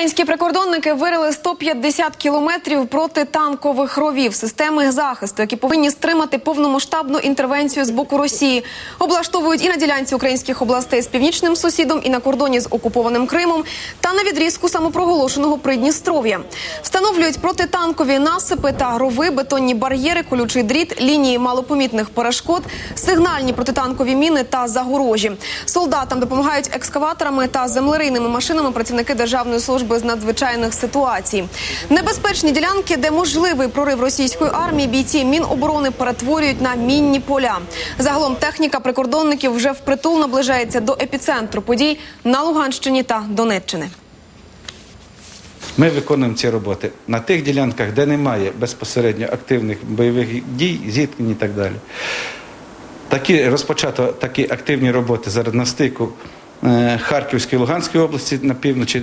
Українські прикордонники вирили 150 кілометрів протитанкових ровів системи захисту, які повинні стримати повномасштабну інтервенцію з боку Росії. Облаштовують і на ділянці українських областей з північним сусідом, і на кордоні з окупованим Кримом, та на відрізку самопроголошеного Придністров'я. Встановлюють протитанкові насипи та рови, бетонні бар'єри, колючий дріт, лінії малопомітних перешкод, сигнальні протитанкові міни та загорожі. Солдатам допомагають екскаваторами та землерийними машинами працівники Державної служби з надзвичайних ситуацій. Небезпечні ділянки, де можливий прорив російської армії, бійці Міноборони перетворюють на мінні поля. Загалом техніка прикордонників вже впритул наближається до епіцентру подій на Луганщині та Донеччини. Ми виконуємо ці роботи на тих ділянках, де немає безпосередньо активних бойових дій, зіткнень і так далі. Такі розпочато такі активні роботи зараз на стику е, Харківської Луганської області на півночі